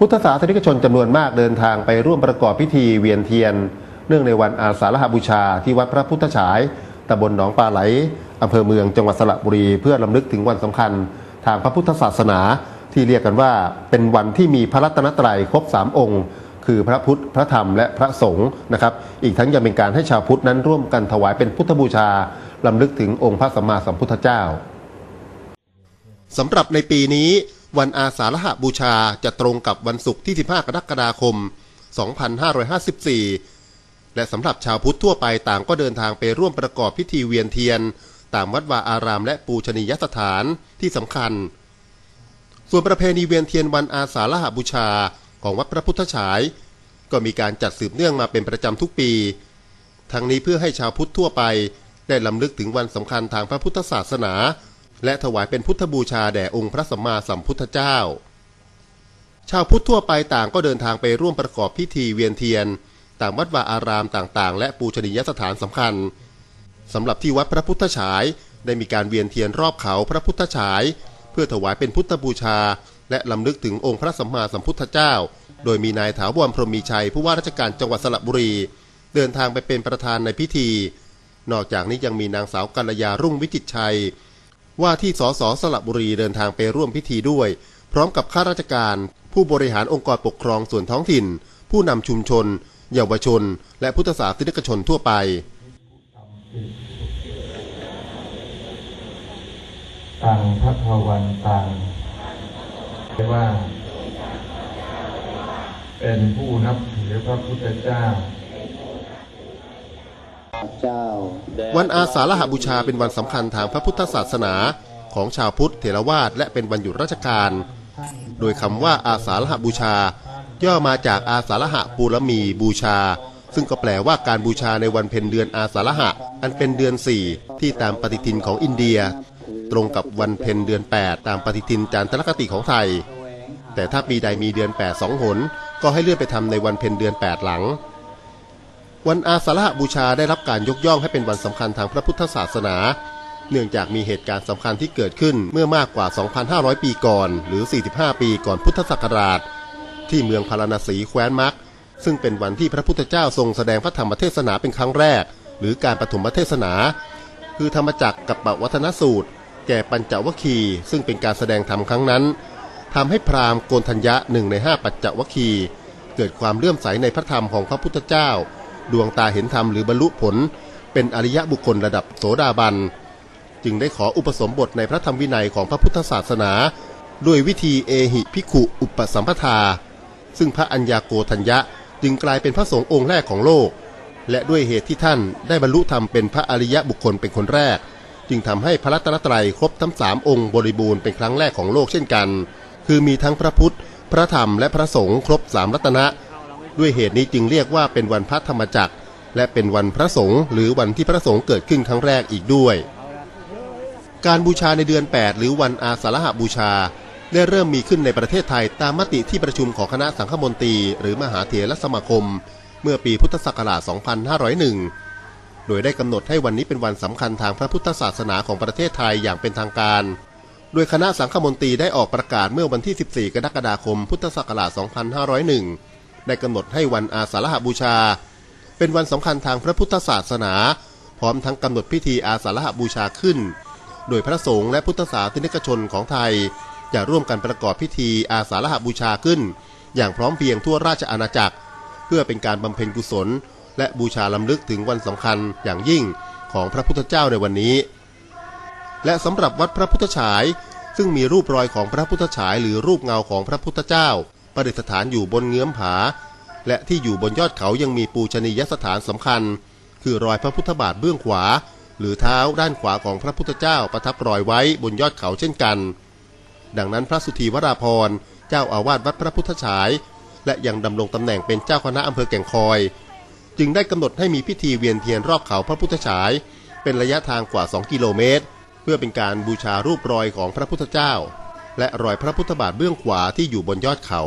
พุทธศาสนิกชนจำนวนมากเดินทางไปร่วมประกอบพิธีเวียนเทียน เนื่องในวันอาสาฬหบูชาที่วัดพระพุทธฉายตำบลหนองปลาไหลอำเภอเมืองจังหวัดสระบุรี เพื่อลำลึกถึงวันสำคัญ ทางพระพุทธศาสนา ที่เรียกกันว่าเป็นวันที่มีพระรัตนตรัยครบสามองค์ คือพระพุทธพระธรรมและพระสงฆ์นะครับ อีกทั้งยังเป็นการให้ชาวพุทธนั้นร่วมกันถวายเป็นพุทธบูชาลำลึกถึงองค์พระสัมมาสัมพุทธเจ้าสำหรับในปีนี้ วันอาสาฬหบูชาจะตรงกับวันศุกร์ที่ 15 กรกฎาคม 2554 และสำหรับชาวพุทธทั่วไปต่างก็เดินทางไปร่วมประกอบพิธีเวียนเทียน ตามวัดวาอารามและปูชนียสถานที่สำคัญ ส่วนประเพณีเวียนเทียนวันอาสาฬหบูชาของวัดพระพุทธฉาย ก็มีการจัดสืบเนื่องมาเป็นประจำทุกปี ทั้งนี้เพื่อให้ชาวพุทธทั่วไป ได้ลำลึกถึงวันสำคัญทางพระพุทธศาสนา และถวายเป็นพุทธบูชาแด่องค์พระสัมมาสัมพุทธเจ้า ชาวพุทธทั่วไปต่างก็เดินทางไปร่วมประกอบพิธีเวียนเทียน ตามวัดวาอารามต่างๆ และปูชนียสถานสำคัญสำหรับที่วัดพระพุทธฉายได้มีการเวียนเทียนรอบเขาพระพุทธฉาย เพื่อถวายเป็นพุทธบูชา และลำลึกถึงองค์พระสัมมาสัมพุทธเจ้า โดยมีนายถาวรพรหมมีชัยผู้ว่าราชการจังหวัดสระบุรี เดินทางไปเป็นประธานในพิธี นอกจากนี้ยังมีนางสาวกัลยารุ่งวิจิตรชัย ว่าที่สสสระบุรีเดินทางไปร่วมพิธีด้วย พร้อมกับข้าราชการ ผู้บริหารองค์กรปกครองส่วนท้องถิ่น ผู้นำชุมชน เยาวชน และพุทธศาสนิกชนทั่วไป ตังพัทวันตังเรียกว่า เป็นผู้นับถือพระพุทธเจ้า วันอาสาฬหบูชาเป็นวันสำคัญทางพระพุทธศาสนาของชาวพุทธเถรวาทและเป็นวันหยุดราชการ โดยคำว่าอาสาฬหบูชา ย่อมาจากอาสาฬหปูรมีบูชา ซึ่งก็แปลว่าการบูชาในวันเพ็ญเดือนอาสาฬหะ อันเป็นเดือน 4 ที่ตามปฏิทินของอินเดีย ตรงกับวันเพ็ญเดือน 8 ตามปฏิทินจันทรคติของไทย แต่ถ้าปีใดมีเดือน8สองหน ก็ให้เลื่อนไปทำในวันเพ็ญเดือน 8 หลัง วันอาสาฬหบูชาได้รับการยกย่องให้เป็นวันสำคัญทางพระพุทธศาสนา เนื่องจากมีเหตุการณ์สำคัญที่เกิดขึ้นเมื่อมากกว่า 2,500 ปีก่อน หรือ 45 ปีก่อนพุทธศักราช ที่เมืองพาราณสีแคว้นมักซึ่งเป็นวันที่พระพุทธเจ้าทรงแสดงพระธรรมเทศนาเป็นครั้งแรก หรือการปฐมเทศนา คือธรรมจักรกับปวัฒนสูตร แก่ปัญจวคี ซึ่งเป็นการแสดงธรรมครั้งนั้นทำให้พราหมณ์โกนทัญญะหนึ่งในห้าปัญจวคี เกิดความเลื่อมใสในพระธรรมของพระพุทธเจ้า ดวงตาเห็นธรรมหรือบรรลุผล เป็นอริยะบุคคลระดับโสดาบัน จึงได้ขออุปสมบทในพระธรรมวินัยของพระพุทธศาสนา ด้วยวิธีเอหิพิขุอุปสัมปทา ซึ่งพระอัญญาโกทัญญะจึงกลายเป็นพระสงฆ์องค์แรกของโลก และด้วยเหตุที่ท่านได้บรรลุธรรมเป็นพระอริยะบุคคลเป็นคนแรก จึงทำให้พระรัตนตรัยครบทั้งสามองค์บริบูรณ์เป็นครั้งแรกของโลกเช่นกัน คือมีทั้งพระพุทธ พระธรรมและพระสงฆ์ครบสามรัตนะ ด้วยเหตุนี้จึงเรียกว่าเป็นวันพระธรรมจักร และเป็นวันพระสงฆ์หรือวันที่พระสงฆ์เกิดขึ้นครั้งแรกอีกด้วย การบูชาในเดือน 8 หรือวันอาสาฬหบูชา ได้เริ่มมีขึ้นในประเทศไทยตามมติที่ประชุมของคณะสังฆมนตรี หรือมหาเถรสมาคม เมื่อปีพุทธศักราช 2501 โดยได้กำหนดให้วันนี้เป็นวันสำคัญทางพระพุทธศาสนาของประเทศไทยอย่างเป็นทางการโดยคณะสังฆมนตรีได้ออกประกาศเมื่อวันที่ 14 กรกฎาคม พุทธศักราช 2501 ได้กำหนดให้วันอาสาฬหบูชา เป็นวันสำคัญทางพระพุทธศาสนา พร้อมทั้งกำหนดพิธีอาสาฬหบูชาขึ้น โดยพระสงฆ์และพุทธศาสนิกชนของไทยจะร่วมกันประกอบพิธีอาสาฬหบูชาขึ้น อย่างพร้อมเพียงทั่วราชอาณาจักร เพื่อเป็นการบำเพ็ญกุศล และบูชาลำลึกถึงวันสำคัญอย่างยิ่งของพระพุทธเจ้าในวันนี้ และสำหรับวัดพระพุทธฉายซึ่งมีรูปรอยของพระพุทธฉายหรือรูปเงาของพระพุทธเจ้า ประดิษฐานอยู่บนเงื้อมผา และที่อยู่บนยอดเขายังมีปูชนียสถานสำคัญ คือรอยพระพุทธบาทเบื้องขวา หรือเท้าด้านขวาของพระพุทธเจ้าประทับรอยไว้บนยอดเขาเช่นกัน ดังนั้นพระสุธีวราพรเจ้าอาวาสวัดพระพุทธฉาย และยังดำรงตำแหน่งเป็นเจ้าคณะอำเภอแก่งคอย จึงได้กำหนดให้มีพิธีเวียนเทียนรอบเขาพระพุทธฉาย เป็นระยะทางกว่า 2 กิโลเมตร เพื่อเป็นการบูชารูปรอยของพระพุทธเจ้าและรอยพระพุทธบาทเบื้องขวาที่อยู่บนยอดเขา